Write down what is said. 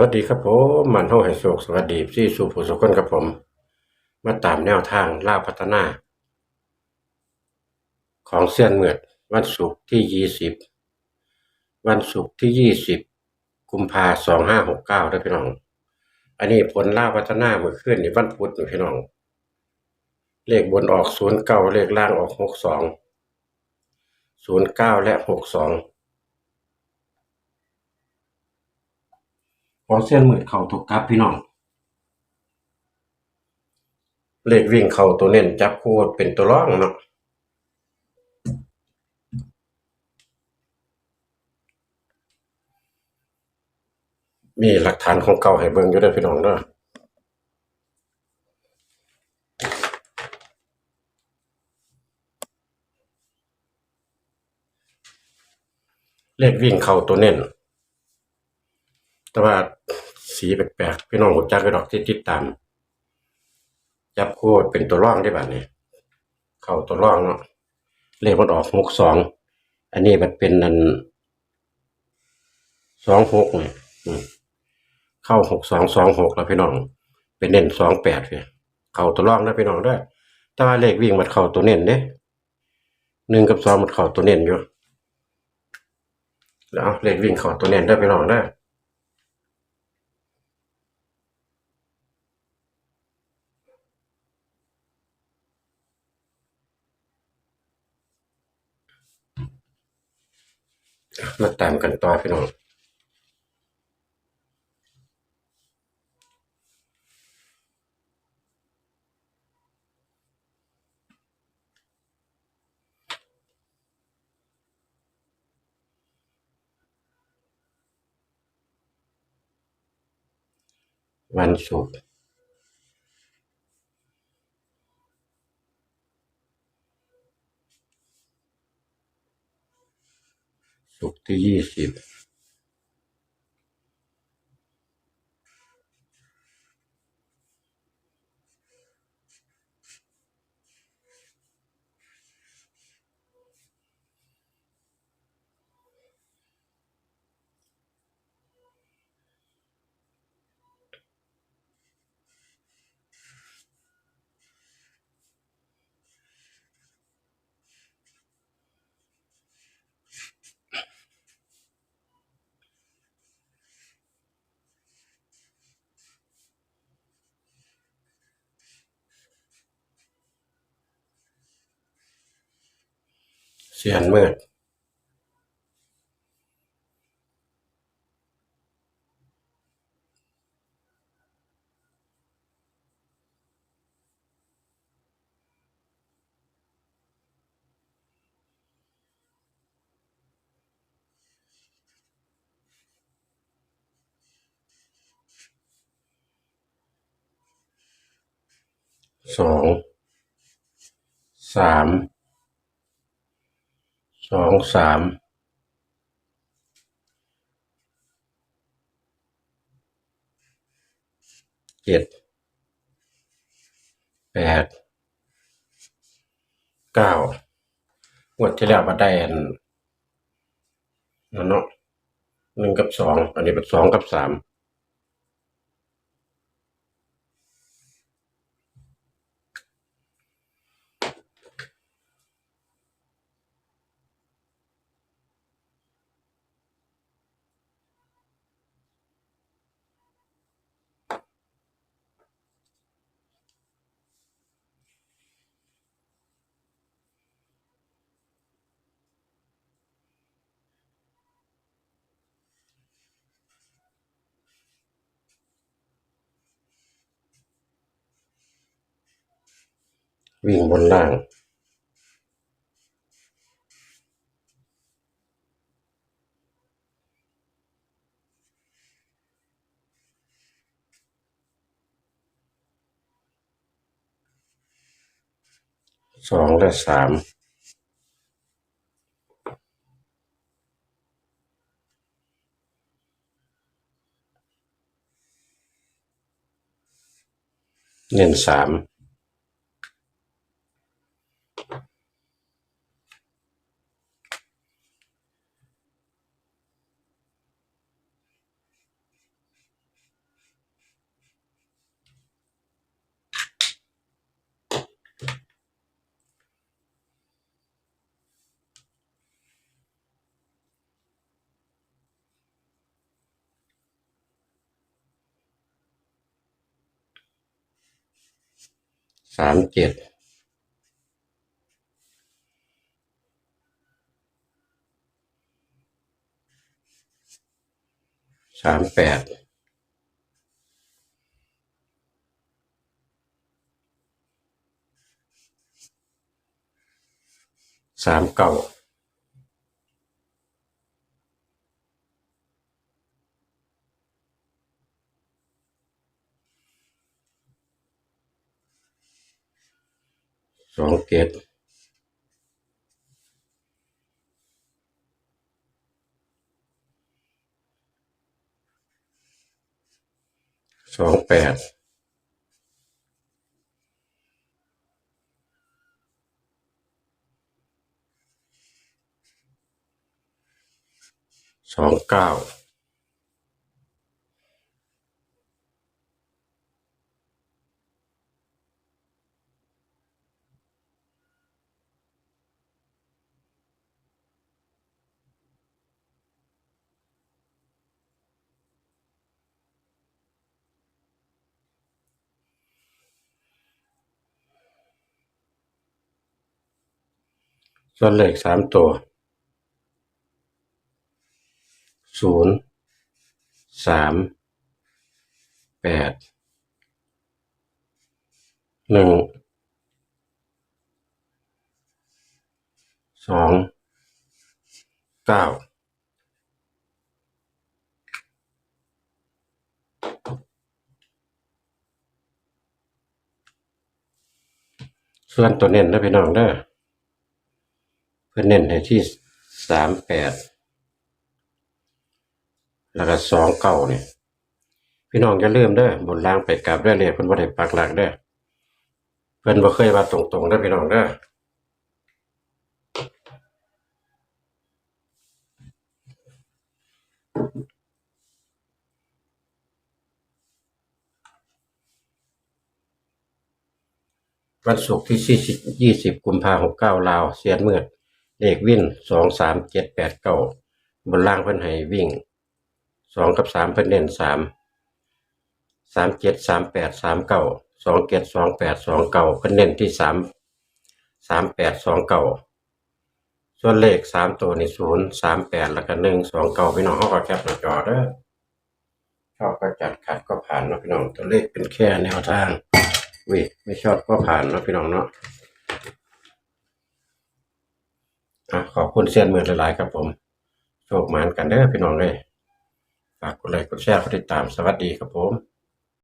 วัสดีครับผมมันโฮให้โชคสวัสดีที่สุผู้สุขคนครับผม มาตามแนวทางล่าวพัฒนา ของเสี้ยนเมือดวันศุกร์ที่ยี่สิบวันศุกร์ที่ยี่สิบกุมภาสองห้าหกเก้าด้วยพี่น้อง อันนี้ผลล่าวพัฒนาเมื่อคืนนี่วันพุธนะพี่น้อง เลขบนออกศูนย์เก้าเลขล่างออกหกสองศูนย์เก้าและหกสอง ของเส้นมืดเข่าถูกกลับพี่น้องเลขวิ่งเข่าตัวเน้นจับคู่เป็นตัวร่องเนาะมีหลักฐานของเก่าให้เบิ่งอยู่ด้พี่น้องเด้อเลขวิ่งเข่าตัวเน้น แต่ว่าสีแปลกๆพี่น้องรู้จักก็ดอกที่ติดตามจับคู่เป็นตัวร่องได้บัดนี้เข้าตัวร่องเนาะเลขมันออกหกสองอันนี้มันเป็นนันสองหกเนี่ยเข้าหกสองสองหกแล้วพี่น้อง เป็นเน้นสองแปดพี่เข้าตัวร่องนะพี่น้องด้วยแต่ว่าเลขวิ่งมันเข้าตัวเน้นเนี่ยหนึ่งกับสองมันเข้าตัวเน้นอยู่แล้วเลขวิ่งเข้าตัวเน้นได้พี่น้องได้ มาตามกันต่อพี่น้องวันศุกร์ ศุกร์ที่ยี่สิบ เสียนมืดสองสาม สองสามเจ็ดแปดเก้างวดที่แล้วมาได้อันนั่นเนาะหนึ่งกับสองอันนี้เป็นสองกับสาม วิ่งบนล่าง สองและสามเน้นสาม สามเจ็ดสามแปดสามเก้า สองเจ็ดสองแปดสองเก้า ส่วนเลขสามตัวศูนย์สามแปดหนึ่งสองเก้าส่วนตัวเน้นนะพี่น้องเด้อ พื่อเน้นให้ที่สามแปดแล้วก็สองเก้าเนี่ยพี่น้องจะเริ่าลืมเด้อบนล่างไปกลับได้เลยเพิ่นบ่ได้ปักหลักเด้อเพิ่นบ่เคยว่าตรงๆเด้อพี่น้องเด้อวันศุกร์ที่สี่สิบยี่สิบกุมภาหกเก้าลาว เสียนเมือด เลขวิ่นสองสามเจ็ดแปดเก้าบนล่างเพิ่นให้วิ่งสองกับสามเพิ่นเน้นสามสามเจ็ดสามแปดสามเก้าสองเจ็ดสองแปดสองเก้าเพิ่นเน้นที่สามสามแปดสองเก้าส่วนเลขสามตัวในศูนย์สามแปดแล้วก็หนึ่งสองเก้าพี่น้องเขาก็แคปหน้าจอเด้อชอบก็จัดขัดก็ผ่านเนาะพี่น้องตัวเลขเป็นแค่แนวทางวิไม่ชอบก็ผ่านเนาะพี่น้องเนาะ อะขอบคุณเซียนเมืองหลายๆครับผม โชคหมานกันเด้อพี่น้องเลยฝากกดไลค์กดแชร์กดติดตามสวัสดีครับผม